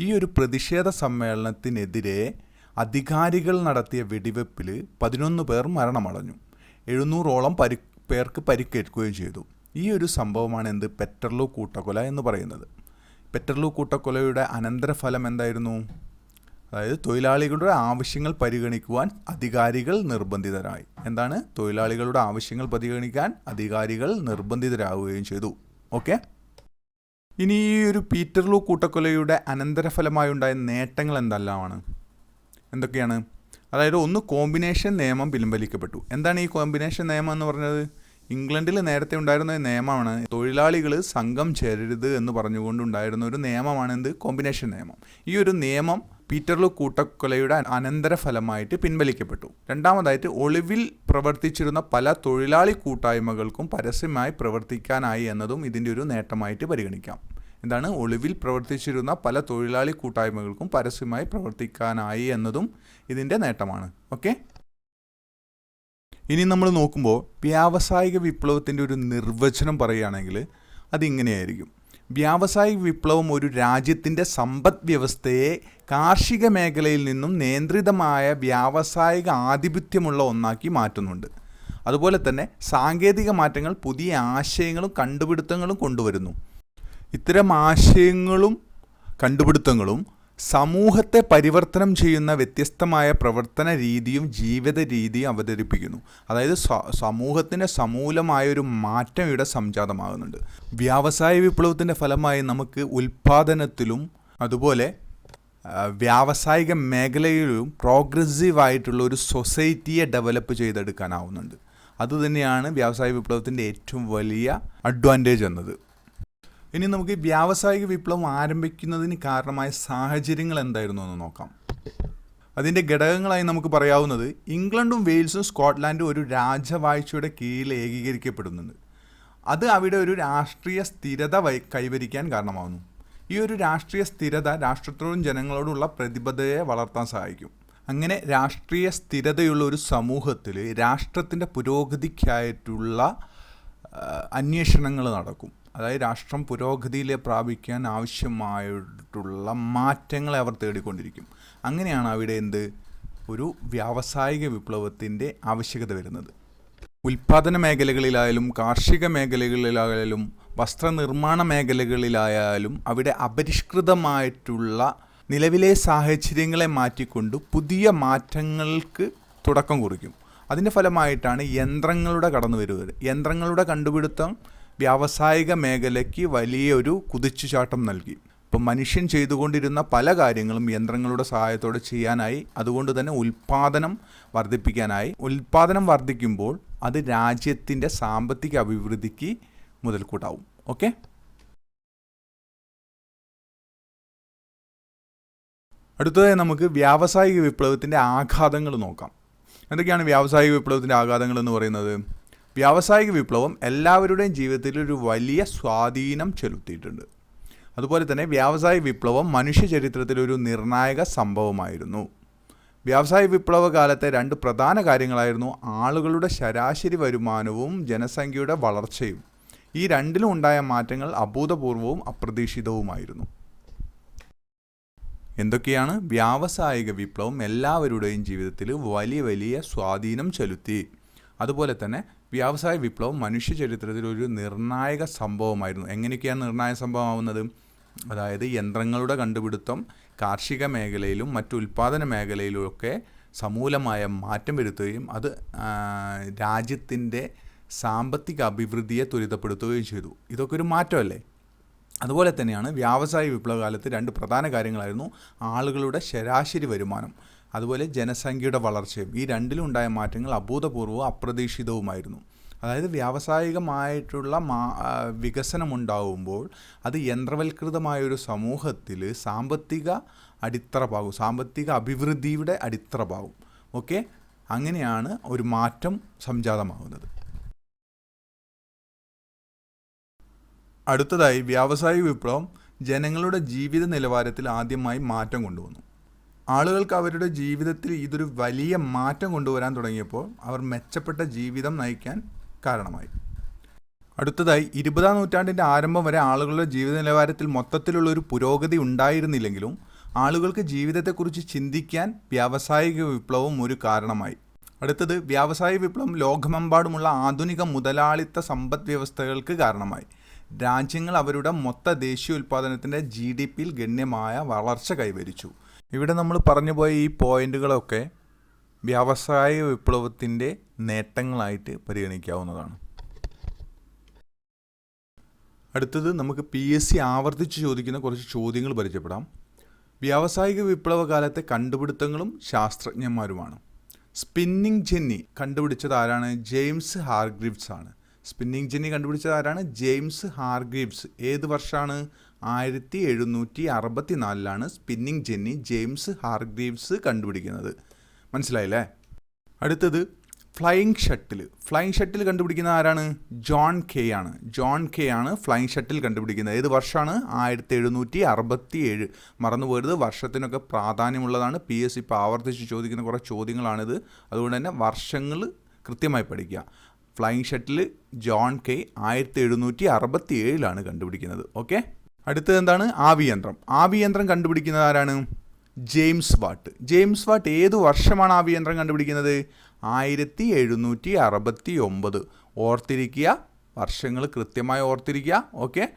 ഈ ഒരു പ്രതിഷേധ സമ്മേളനത്തിനെതിരെ അധികാരികൾ നടത്തിയ വെടിവെപ്പിൽ പതിനൊന്ന് പേർ മരണമടഞ്ഞു. എഴുന്നൂറോളം പരി പേർക്ക് പരിക്കേൽക്കുകയും ചെയ്തു. ഈ ഒരു സംഭവമാണ് എന്ത് പെറ്റർലോ കൂട്ടക്കൊല എന്ന് പറയുന്നത്. പെറ്റർലു കൂട്ടക്കൊലയുടെ അനന്തരഫലം എന്തായിരുന്നു അതായത് തൊഴിലാളികളുടെ ആവശ്യങ്ങൾ പരിഗണിക്കുവാൻ അധികാരികൾ നിർബന്ധിതരായി. എന്താണ്? തൊഴിലാളികളുടെ ആവശ്യങ്ങൾ പരിഗണിക്കാൻ അധികാരികൾ നിർബന്ധിതരാകുകയും ചെയ്തു. ഓക്കെ? ഇനി ഈ ഒരു പീറ്റർലൂ കൂട്ടക്കൊലയുടെ അനന്തരഫലമായി ഉണ്ടായ നേട്ടങ്ങൾ എന്തെല്ലാമാണ്? എന്തൊക്കെയാണ്? അതായത് ഒന്ന് കോമ്പിനേഷൻ നിയമം പിൻവലിക്കപ്പെട്ടു. എന്താണ് ഈ കോമ്പിനേഷൻ നിയമം എന്ന് പറഞ്ഞത്? ഇംഗ്ലണ്ടിൽ നേരത്തെ ഉണ്ടായിരുന്ന ഒരു നിയമമാണ് തൊഴിലാളികൾ സംഘം ചേരരുത് എന്ന് പറഞ്ഞുകൊണ്ടുണ്ടായിരുന്ന ഒരു നിയമമാണ് എന്ത്? കോമ്പിനേഷൻ നിയമം. ഈ ഒരു നിയമം പീറ്റർലു കൂട്ടക്കൊലയുടെ അനന്തരഫലമായിട്ട് പിൻവലിക്കപ്പെട്ടു. രണ്ടാമതായിട്ട് ഒളിവിൽ പ്രവർത്തിച്ചിരുന്ന പല തൊഴിലാളി കൂട്ടായ്മകൾക്കും പരസ്യമായി പ്രവർത്തിക്കാനായി എന്നതും ഇതിന്റെ ഒരു നേട്ടമായിട്ട് പരിഗണിക്കാം. എന്താണ്? ഒളിവിൽ പ്രവർത്തിച്ചിരുന്ന പല തൊഴിലാളി കൂട്ടായ്മകൾക്കും പരസ്യമായി പ്രവർത്തിക്കാനായി എന്നതും ഇതിന്റെ നേട്ടമാണ്. ഓക്കെ ഇനി നമ്മൾ നോക്കുമ്പോൾ വ്യാവസായിക വിപ്ലവത്തിന്റെ ഒരു നിർവചനം പറയുകയാണെങ്കിൽ അതിങ്ങനെയായിരിക്കും. വ്യാവസായിക വിപ്ലവം ഒരു രാജ്യത്തിന്റെ സമ്പദ് വ്യവസ്ഥയെ കാർഷിക മേഖലയിൽ നിന്നും നിയന്ത്രിതമായ വ്യാവസായിക ആധിപത്യമുള്ള ഒന്നാക്കി മാറ്റുന്നുണ്ട്. അതുപോലെ തന്നെ സാങ്കേതിക മാറ്റങ്ങൾ പുതിയ ആശയങ്ങളും കണ്ടുപിടുത്തങ്ങളും കൊണ്ടുവരുന്നു. ഇത്തരം ആശയങ്ങളും കണ്ടുപിടുത്തങ്ങളും സമൂഹത്തെ പരിവർത്തനം ചെയ്യുന്ന വ്യത്യസ്തമായ പ്രവർത്തന രീതിയും ജീവിത രീതിയും അവതരിപ്പിക്കുന്നു. അതായത് സ സമൂലമായ ഒരു മാറ്റം ഇവിടെ സംജാതമാകുന്നുണ്ട്. വ്യാവസായ വിപ്ലവത്തിന്റെ ഫലമായി നമുക്ക് ഉൽപ്പാദനത്തിലും അതുപോലെ വ്യാവസായിക മേഖലയിലും പ്രോഗ്രസീവായിട്ടുള്ള ഒരു സൊസൈറ്റിയെ ഡെവലപ്പ് ചെയ്തെടുക്കാനാവുന്നുണ്ട്. അതുതന്നെയാണ് വ്യാവസായ വിപ്ലവത്തിന്റെ ഏറ്റവും വലിയ അഡ്വാന്റേജ് എന്നത്. ഇനി നമുക്ക് വ്യാവസായിക വിപ്ലവം ആരംഭിക്കുന്നതിന് കാരണമായ സാഹചര്യങ്ങൾ എന്തായിരുന്നു എന്ന് നോക്കാം. അതിന്റെ ഘടകങ്ങളായി നമുക്ക് പറയാവുന്നത് ഇംഗ്ലണ്ടും വെയിൽസും സ്കോട്ട്ലാൻഡും ഒരു രാജവാഴ്ചയുടെ കീഴിൽ ഏകീകരിക്കപ്പെടുന്നുണ്ട്. അത് അവിടെ ഒരു രാഷ്ട്രീയ സ്ഥിരത കൈവരിക്കാൻ കാരണമാകുന്നു ഈ ഒരു രാഷ്ട്രീയ സ്ഥിരത രാഷ്ട്രത്തോടും ജനങ്ങളോടുള്ള പ്രതിബദ്ധതയെ വളർത്താൻ സഹായിക്കും. അങ്ങനെ രാഷ്ട്രീയ സ്ഥിരതയുള്ള ഒരു സമൂഹത്തിൽ രാഷ്ട്രത്തിന്റെ പുരോഗതിക്കായിട്ടുള്ള അന്വേഷണങ്ങൾ നടക്കും. അതായത് രാഷ്ട്രം പുരോഗതിയിലെ പ്രാപിക്കാൻ ആവശ്യമായിട്ടുള്ള മാറ്റങ്ങളെ അവർ തേടിക്കൊണ്ടിരിക്കും. അങ്ങനെയാണ് അവിടെ എന്ത്? ഒരു വ്യാവസായിക വിപ്ലവത്തിന്റെ ആവശ്യകത വരുന്നത്. ഉൽപ്പാദന മേഖലകളിലായാലും കാർഷിക മേഖലകളിലായാലും വസ്ത്രനിർമ്മാണ മേഖലകളിലായാലും അവിടെ അപരിഷ്കൃതമായിട്ടുള്ള നിലവിലെ സാഹചര്യങ്ങളെ മാറ്റിക്കൊണ്ട് പുതിയ മാറ്റങ്ങൾക്ക് തുടക്കം കുറിക്കും. അതിന്റെ ഫലമായിട്ടാണ് യന്ത്രങ്ങളുടെ കടന്നു വരുന്നത് യന്ത്രങ്ങളുടെ കണ്ടുപിടുത്തം വ്യാവസായിക മേഖലയ്ക്ക് വലിയൊരു കുതിച്ചുചാട്ടം നൽകി. ഇപ്പം മനുഷ്യൻ ചെയ്തുകൊണ്ടിരുന്ന പല കാര്യങ്ങളും യന്ത്രങ്ങളുടെ സഹായത്തോടെ ചെയ്യാനായി അതുകൊണ്ട് തന്നെ ഉൽപ്പാദനം വർദ്ധിപ്പിക്കാനായി. ഉൽപ്പാദനം വർദ്ധിക്കുമ്പോൾ അത് രാജ്യത്തിന്റെ സാമ്പത്തിക അഭിവൃദ്ധിക്ക് മുതൽക്കൂട്ടാവും. ഓക്കെ? അടുത്തതായി നമുക്ക് വ്യാവസായിക വിപ്ലവത്തിന്റെ ആഘാതങ്ങൾ നോക്കാം. എന്തൊക്കെയാണ് വ്യാവസായിക വിപ്ലവത്തിന്റെ ആഘാതങ്ങൾ എന്ന് പറയുന്നത്? വ്യാവസായിക വിപ്ലവം എല്ലാവരുടെയും ജീവിതത്തിൽ ഒരു വലിയ സ്വാധീനം ചെലുത്തിയിട്ടുണ്ട്. അതുപോലെ തന്നെ വ്യാവസായിക വിപ്ലവം മനുഷ്യ ചരിത്രത്തിൽ ഒരു നിർണായക സംഭവമായിരുന്നു. വ്യാവസായ വിപ്ലവ കാലത്തെ രണ്ട് പ്രധാന കാര്യങ്ങളായിരുന്നു ആളുകളുടെ ശരാശരി വരുമാനവും ജനസംഖ്യയുടെ വളർച്ചയും. ഈ രണ്ടിലും ഉണ്ടായ മാറ്റങ്ങൾ അഭൂതപൂർവവും അപ്രതീക്ഷിതവുമായിരുന്നു. എന്തൊക്കെയാണ് വ്യാവസായിക വിപ്ലവം എല്ലാവരുടെയും ജീവിതത്തിൽ വലിയ വലിയ സ്വാധീനം ചെലുത്തി? അതുപോലെ തന്നെ വ്യാവസായ വിപ്ലവം മനുഷ്യ ചരിത്രത്തിൽ ഒരു നിർണായക സംഭവമായിരുന്നു. എങ്ങനെയൊക്കെയാണ് നിർണായക സംഭവമാവുന്നത്? അതായത് യന്ത്രങ്ങളുടെ കണ്ടുപിടുത്തം കാർഷിക മേഖലയിലും മറ്റു ഉൽപ്പാദന മേഖലയിലുമൊക്കെ സമൂലമായ മാറ്റം വരുത്തുകയും അത് രാജ്യത്തിന്റെ സാമ്പത്തിക അഭിവൃദ്ധിയെ ത്വരിതപ്പെടുത്തുകയും ചെയ്തു. ഇതൊക്കെ ഒരു മാറ്റമല്ലേ? അതുപോലെ തന്നെയാണ് വ്യാവസായ വിപ്ലവകാലത്ത് രണ്ട് പ്രധാന കാര്യങ്ങളായിരുന്നു. ആളുകളുടെ ശരാശരി വരുമാനം. അതുപോലെ ജനസംഖ്യയുടെ വളർച്ചയും ഈ രണ്ടിലും ഉണ്ടായ മാറ്റങ്ങൾ അഭൂതപൂർവവും അപ്രതീക്ഷിതവുമായിരുന്നു. അതായത് വ്യാവസായികമായിട്ടുള്ള മാ വികസനമുണ്ടാവുമ്പോൾ അത് യന്ത്രവൽകൃതമായൊരു സമൂഹത്തിൽ സാമ്പത്തിക അടിത്തറ പാകും സാമ്പത്തിക അഭിവൃദ്ധിയുടെ അടിത്തറ പാകും ഓക്കെ? അങ്ങനെയാണ് ഒരു മാറ്റം സംജാതമാകുന്നത്. അടുത്തതായി വ്യാവസായിക വിപ്ലവം ജനങ്ങളുടെ ജീവിത നിലവാരത്തിൽ ആദ്യമായി മാറ്റം കൊണ്ടുവന്നു. ആളുകൾക്ക് അവരുടെ ജീവിതത്തിൽ ഇതൊരു വലിയ മാറ്റം കൊണ്ടുവരാൻ തുടങ്ങിയപ്പോൾ അവർ മെച്ചപ്പെട്ട ജീവിതം നയിക്കാൻ കാരണമായി. അടുത്തതായി ഇരുപതാം നൂറ്റാണ്ടിന്റെ ആരംഭം വരെ ആളുകളുടെ ജീവിത നിലവാരത്തിൽ മൊത്തത്തിലുള്ള ഒരു പുരോഗതി ഉണ്ടായിരുന്നില്ലെങ്കിലും ആളുകൾക്ക് ജീവിതത്തെക്കുറിച്ച് ചിന്തിക്കാൻ വ്യാവസായിക വിപ്ലവം ഒരു കാരണമായി. അടുത്തത് വ്യാവസായിക വിപ്ലവം ലോകമെമ്പാടുമുള്ള ആധുനിക മുതലാളിത്ത സമ്പദ് വ്യവസ്ഥകൾക്ക് കാരണമായി. രാജ്യങ്ങൾ അവരുടെ മൊത്ത ദേശീയ ഉൽപ്പാദനത്തിന്റെ ജി ഡി പിയിൽ ഗണ്യമായ വളർച്ച കൈവരിച്ചു. ഇവിടെ നമ്മൾ പറഞ്ഞു പോയ ഈ പോയിന്റുകളൊക്കെ വ്യാവസായിക വിപ്ലവത്തിന്റെ നേട്ടങ്ങളായിട്ട് പരിഗണിക്കാവുന്നതാണ്. അടുത്തത് നമുക്ക് പി എസ് സി ആവർത്തിച്ച് ചോദിക്കുന്ന കുറച്ച് ചോദ്യങ്ങൾ പരിചയപ്പെടാം. വ്യാവസായിക വിപ്ലവ കാലത്തെ കണ്ടുപിടുത്തങ്ങളും ശാസ്ത്രജ്ഞന്മാരുമാണ്. സ്പിന്നിങ് ജെന്നി കണ്ടുപിടിച്ചത് ആരാണ്? ജെയിംസ് ഹാർഗ്രീവ്സ് ആണ്. സ്പിന്നിങ് ജെന്നി കണ്ടുപിടിച്ചത് ആരാണ്? James Hargreaves. ഏത് വർഷമാണ്? ആയിരത്തി എഴുന്നൂറ്റി അറുപത്തി നാലിലാണ് സ്പിന്നിങ് ജെന്നി ജെയിംസ് ഹാർഗ്രീവ്സ് കണ്ടുപിടിക്കുന്നത്. മനസ്സിലായില്ലേ? അടുത്തത് ഫ്ലൈയിങ് ഷട്ടിൽ ഫ്ലൈയിങ് ഷട്ടിൽ കണ്ടുപിടിക്കുന്ന ആരാണ്? ജോൺ കെ ആണ്. ജോൺ കെ ആണ് ഫ്ലൈയിങ് ഷട്ടിൽ കണ്ടുപിടിക്കുന്നത്. ഏത് വർഷമാണ്? ആയിരത്തി എഴുന്നൂറ്റി അറുപത്തി ഏഴ് മറന്നുപോയത് വർഷത്തിനൊക്കെ പ്രാധാന്യമുള്ളതാണ്. പി എസ് ഇപ്പോൾ ആവർത്തിച്ച് ചോദിക്കുന്ന കുറേ ചോദ്യങ്ങളാണിത്. അതുകൊണ്ട് തന്നെ വർഷങ്ങൾ കൃത്യമായി പഠിക്കുക. ഫ്ലൈയിങ് ഷട്ടിൽ ജോൺ കെ ആയിരത്തി എഴുന്നൂറ്റി അറുപത്തി ഏഴിലാണ് കണ്ടുപിടിക്കുന്നത്. ഓക്കെ? അടുത്തത് എന്താണ്? ആവിയന്ത്രം. ആവിയന്ത്രം കണ്ടുപിടിക്കുന്നത് ആരാണ്? James Watt. ജെയിംസ് വാട്ട് ഏത് വർഷമാണ് ആവിയന്ത്രം കണ്ടുപിടിക്കുന്നത്? ആയിരത്തി എഴുന്നൂറ്റി അറുപത്തി ഒമ്പത് ഓർത്തിരിക്കുക. വർഷങ്ങൾ കൃത്യമായി ഓർത്തിരിക്കുക. ഓക്കെ?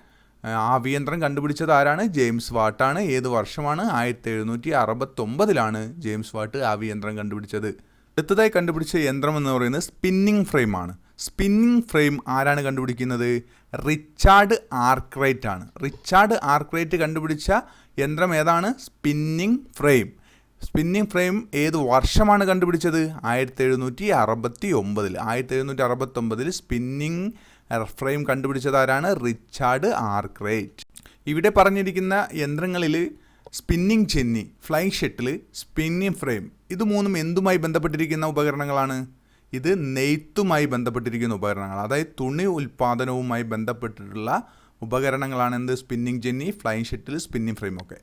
ആവിയന്ത്രം കണ്ടുപിടിച്ചത് ആരാണ്? ജെയിംസ് വാട്ടാണ്. ഏത് വർഷമാണ്? ആയിരത്തി എഴുന്നൂറ്റി അറുപത്തൊമ്പതിലാണ് ജെയിംസ് വാട്ട് ആവിയന്ത്രം കണ്ടുപിടിച്ചത്. അടുത്തതായി കണ്ടുപിടിച്ച യന്ത്രം എന്ന് പറയുന്നത് സ്പിന്നിങ് ഫ്രെയിമാണ്. സ്പിന്നിങ് ഫ്രെയിം ആരാണ് കണ്ടുപിടിക്കുന്നത്? റിച്ചാർഡ് ആർക്രൈറ്റ് ആണ്. റിച്ചാർഡ് ആർക്രൈറ്റ് കണ്ടുപിടിച്ച യന്ത്രം ഏതാണ്? Spinning frame. സ്പിന്നിങ് ഫ്രെയിം ഏത് വർഷമാണ് കണ്ടുപിടിച്ചത്? ആയിരത്തി എഴുന്നൂറ്റി അറുപത്തി ഒമ്പതിൽ ആയിരത്തി എഴുന്നൂറ്റി അറുപത്തൊമ്പതിൽ സ്പിന്നിങ് ഫ്രെയിം കണ്ടുപിടിച്ചതാരാണ് റിച്ചാർഡ് ആർക്രൈറ്റ്. ഇവിടെ പറഞ്ഞിരിക്കുന്ന യന്ത്രങ്ങളിൽ spinning jenny fly shuttle spinning frame. ഇത് മൂന്നും എന്തുമായി ബന്ധപ്പെട്ടിരിക്കുന്ന ഉപകരണങ്ങളാണ്? ഇത് നെയ്ത്തുമായി ബന്ധപ്പെട്ടിരിക്കുന്ന ഉപകരണങ്ങൾ അതായത് തുണി ഉൽപ്പാദനവുമായി ബന്ധപ്പെട്ടിട്ടുള്ള ഉപകരണങ്ങളാണ് എന്ത്? Spinning jenny fly shuttle spinning frame ഒക്കെ.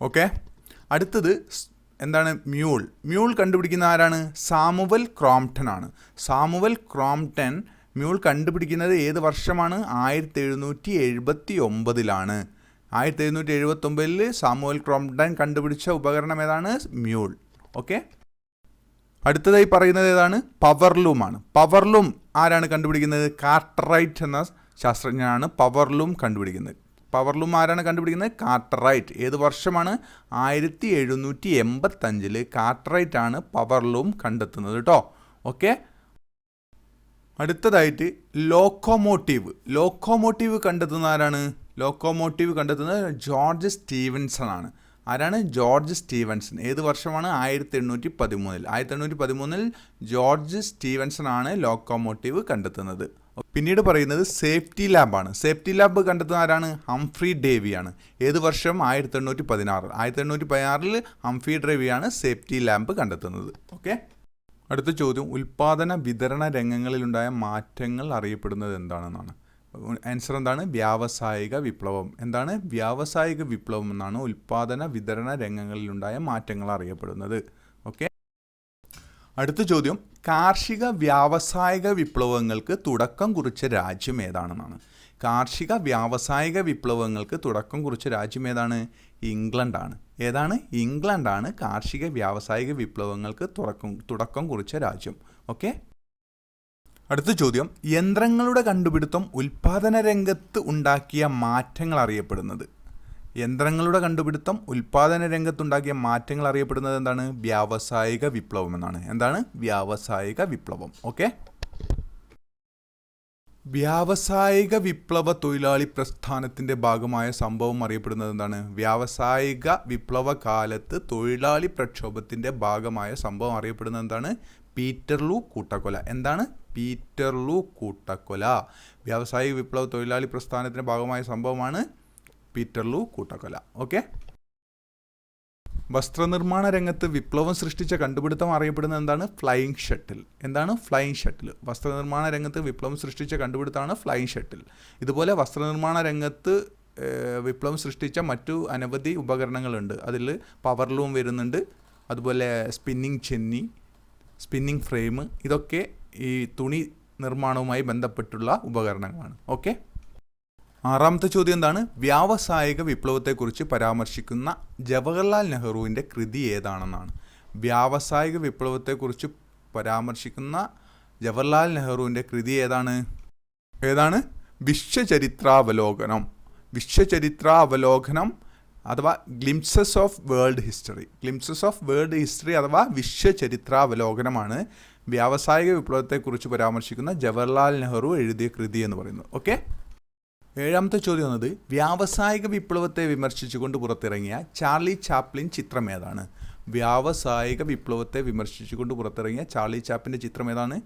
ഓക്കെ അടുത്തത് എന്താണ്? മ്യൂൾ മ്യൂൾ കണ്ടുപിടിക്കുന്ന ആരാണ്? സാമുവൽ ക്രോംപ്ടൺ ആണ്. സാമുവൽ ക്രോംപ്ടൺ മ്യൂൾ കണ്ടുപിടിക്കുന്നത് ഏത് വർഷമാണ്? ആയിരത്തി എഴുന്നൂറ്റി എഴുപത്തി ഒമ്പതിലാണ് ആയിരത്തി എഴുന്നൂറ്റി എഴുപത്തി ഒമ്പതിൽ സാമുവൽ ക്രോംപ്ടൺ കണ്ടുപിടിച്ച ഉപകരണം ഏതാണ്? മ്യൂൾ ഓക്കെ അടുത്തതായി പറയുന്നത് ഏതാണ്? പവർലൂമാണ് പവർലൂം ആരാണ് കണ്ടുപിടിക്കുന്നത്? കാർട്ടറൈറ്റ് എന്ന ശാസ്ത്രജ്ഞനാണ് പവർലൂം കണ്ടുപിടിക്കുന്നത്. പവർലൂം ആരാണ് കണ്ടുപിടിക്കുന്നത്? കാർട്ടറൈറ്റ്. ഏത് വർഷമാണ്? ആയിരത്തി എഴുന്നൂറ്റി എൺപത്തഞ്ചിൽ കാർട്ടറൈറ്റ് ആണ് പവർലൂം കണ്ടെത്തുന്നത് കേട്ടോ ഓക്കെ? അടുത്തതായിട്ട് ലോക്കോമോട്ടീവ്. ലോക്കോമോട്ടീവ് കണ്ടെത്തുന്ന ആരാണ്? ലോക്കോമോട്ടീവ് കണ്ടെത്തുന്നത് ജോർജ് സ്റ്റീവൻസൺ ആണ്. ആരാണ്? George Stephenson. ഏത് വർഷമാണ്? ആയിരത്തി എണ്ണൂറ്റി പതിമൂന്നിൽ ആയിരത്തി എണ്ണൂറ്റി പതിമൂന്നിൽ ജോർജ് സ്റ്റീവൻസൺ ആണ് ലോക്കോമോട്ടീവ് കണ്ടെത്തുന്നത്. പിന്നീട് പറയുന്നത് സേഫ്റ്റി ലാബാണ്. സേഫ്റ്റി ലാബ് കണ്ടെത്തുന്ന ആരാണ്? ഹംഫ്രി ഡേവിയാണ്. ഏത് വർഷം? ആയിരത്തി എണ്ണൂറ്റി പതിനാറ് ആയിരത്തി എണ്ണൂറ്റി പതിനാറിൽ ഹംഫ്രി ഡേവിയാണ് സേഫ്റ്റി ലാബ് കണ്ടെത്തുന്നത്. ഓക്കെ? അടുത്ത ചോദ്യം. ഉൽപാദന വിതരണ രംഗങ്ങളിലുണ്ടായ മാറ്റങ്ങൾ അറിയപ്പെടുന്നത് എന്താണെന്നാണ്. ആൻസർ എന്താണ്? വ്യാവസായിക വിപ്ലവം. എന്താണ്? വ്യാവസായിക വിപ്ലവം എന്നാണ് ഉൽപാദന വിതരണ രംഗങ്ങളിലുണ്ടായ മാറ്റങ്ങൾ അറിയപ്പെടുന്നത്. ഓക്കെ അടുത്ത ചോദ്യം. കാർഷിക വ്യാവസായിക വിപ്ലവങ്ങൾക്ക് തുടക്കം കുറിച്ച രാജ്യം ഏതാണെന്നാണ്. കാർഷിക വ്യാവസായിക വിപ്ലവങ്ങൾക്ക് തുടക്കം കുറിച്ച രാജ്യം ഏതാണ്? ഇംഗ്ലണ്ടാണ് ഏതാണ്? ഇംഗ്ലണ്ടാണ് കാർഷിക വ്യാവസായിക വിപ്ലവങ്ങൾക്ക് തുടക്കം തുടക്കം കുറിച്ച രാജ്യം. ഓക്കെ അടുത്ത ചോദ്യം. യന്ത്രങ്ങളുടെ കണ്ടുപിടുത്തം ഉൽപാദന രംഗത്ത് ഉണ്ടാക്കിയ മാറ്റങ്ങൾ അറിയപ്പെടുന്നത്. യന്ത്രങ്ങളുടെ കണ്ടുപിടുത്തം ഉൽപാദന രംഗത്തുണ്ടാക്കിയ മാറ്റങ്ങൾ അറിയപ്പെടുന്നത് എന്താണ്? വ്യാവസായിക വിപ്ലവം എന്നാണ്. എന്താണ്? വ്യാവസായിക വിപ്ലവം. ഓക്കെ? വ്യാവസായിക വിപ്ലവ തൊഴിലാളി പ്രസ്ഥാനത്തിന്റെ ഭാഗമായ സംഭവം അറിയപ്പെടുന്നത് എന്താണ്? വ്യാവസായിക വിപ്ലവ കാലത്ത് തൊഴിലാളി പ്രക്ഷോഭത്തിന്റെ ഭാഗമായ സംഭവം അറിയപ്പെടുന്നത് എന്താണ്? പീറ്റർലൂ കൂട്ടക്കൊല. എന്താണ്? പീറ്റർലൂ കൂട്ടക്കൊല. വ്യാവസായിക വിപ്ലവ തൊഴിലാളി പ്രസ്ഥാനത്തിന്റെ ഭാഗമായ സംഭവമാണ് പീറ്റർലൂ കൂട്ടക്കൊല. ഓക്കെ? വസ്ത്രനിർമ്മാണ രംഗത്ത് വിപ്ലവം സൃഷ്ടിച്ച കണ്ടുപിടുത്തം അറിയപ്പെടുന്നത് എന്താണ്? Flying shuttle. എന്താണ്? Flying shuttle. വസ്ത്രനിർമ്മാണ രംഗത്ത് വിപ്ലവം സൃഷ്ടിച്ച കണ്ടുപിടുത്തമാണ് ഫ്ലൈയിങ് ഷട്ടിൽ. ഇതുപോലെ വസ്ത്രനിർമ്മാണ രംഗത്ത് വിപ്ലവം സൃഷ്ടിച്ച മറ്റു അനവധി ഉപകരണങ്ങളുണ്ട്. അതിൽ പവർലൂം വരുന്നുണ്ട്. അതുപോലെ സ്പിന്നിങ് ചെന്നി. സ്പിന്നിങ് ഫ്രെയിം ഇതൊക്കെ ഈ തുണി നിർമ്മാണവുമായി ബന്ധപ്പെട്ടുള്ള ഉപകരണങ്ങളാണ്. ഓക്കെ ആറാമത്തെ ചോദ്യം എന്താണ്? വ്യാവസായിക വിപ്ലവത്തെക്കുറിച്ച് പരാമർശിക്കുന്ന ജവഹർലാൽ നെഹ്റുവിന്റെ കൃതി ഏതാണെന്നാണ്. വ്യാവസായിക വിപ്ലവത്തെക്കുറിച്ച് പരാമർശിക്കുന്ന ജവഹർലാൽ നെഹ്റുവിന്റെ കൃതി ഏതാണ്? ഏതാണ്? വിശ്വചരിത്രാവലോകനം. വിശ്വചരിത്രാവലോകനം അഥവാ Glimpses of World History Glimpses of World History അഥവാ വിശ്വചരിത്രാവലോകനമാണ് വ്യാവസായിക വിപ്ലവത്തെക്കുറിച്ച് പരാമർശിക്കുന്ന ജവഹർലാൽ നെഹ്റു എഴുതിയ കൃതി എന്ന് പറയുന്നത്. ഓക്കെ ഏഴാമത്തെ ചോദ്യം എന്നത് വ്യാവസായിക വിപ്ലവത്തെ വിമർശിച്ചുകൊണ്ട് പുറത്തിറങ്ങിയ ചാർലി ചാപ്ലിൻ ചിത്രം ഏതാണ്? വ്യാവസായിക വിപ്ലവത്തെ വിമർശിച്ചുകൊണ്ട് പുറത്തിറങ്ങിയ ചാർലി ചാപ്പിന്റെ ചിത്രം ഏതാണ്?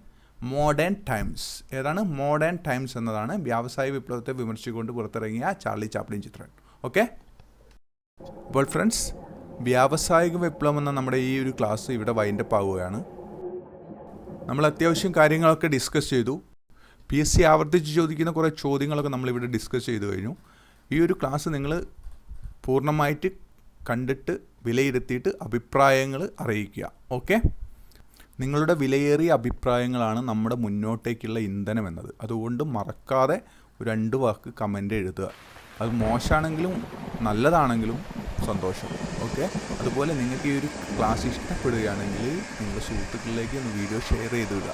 Modern Times. ഏതാണ്? മോഡേൺ ടൈംസ് എന്നതാണ് വ്യാവസായിക വിപ്ലവത്തെ വിമർശിച്ചുകൊണ്ട് പുറത്തിറങ്ങിയ ചാർലി ചാപ്ലിൻ ചിത്രം. ഓക്കെ അപ്പോൾ ഫ്രണ്ട്സ് വ്യാവസായിക വിപ്ലവം എന്ന നമ്മുടെ ഈ ഒരു ക്ലാസ് ഇവിടെ വൈൻഡപ്പ് ആവുകയാണ്. നമ്മൾ അത്യാവശ്യം കാര്യങ്ങളൊക്കെ ഡിസ്കസ് ചെയ്തു. പി എസ് സി ആവർത്തിച്ച് ചോദിക്കുന്ന കുറേ ചോദ്യങ്ങളൊക്കെ നമ്മളിവിടെ ഡിസ്കസ് ചെയ്തു കഴിഞ്ഞു. ഈ ഒരു ക്ലാസ് നിങ്ങൾ പൂർണമായിട്ട് കണ്ടിട്ട് വിലയിരുത്തിയിട്ട് അഭിപ്രായങ്ങൾ അറിയിക്കുക. ഓക്കെ നിങ്ങളുടെ വിലയേറിയ അഭിപ്രായങ്ങളാണ് നമ്മുടെ മുന്നോട്ടേക്കുള്ള ഇന്ധനം എന്നത്. അതുകൊണ്ട് മറക്കാതെ രണ്ട് വാക്ക് കമന്റ് എഴുതുക. അത് മോശമാണെങ്കിലും നല്ലതാണെങ്കിലും സന്തോഷം ഓക്കെ? അതുപോലെ നിങ്ങൾക്ക് ഈ ഒരു ക്ലാസ് ഇഷ്ടപ്പെടുകയാണെങ്കിൽ നിങ്ങളുടെ സുഹൃത്തുക്കളിലേക്ക് ഒന്ന് വീഡിയോ ഷെയർ ചെയ്തിടുക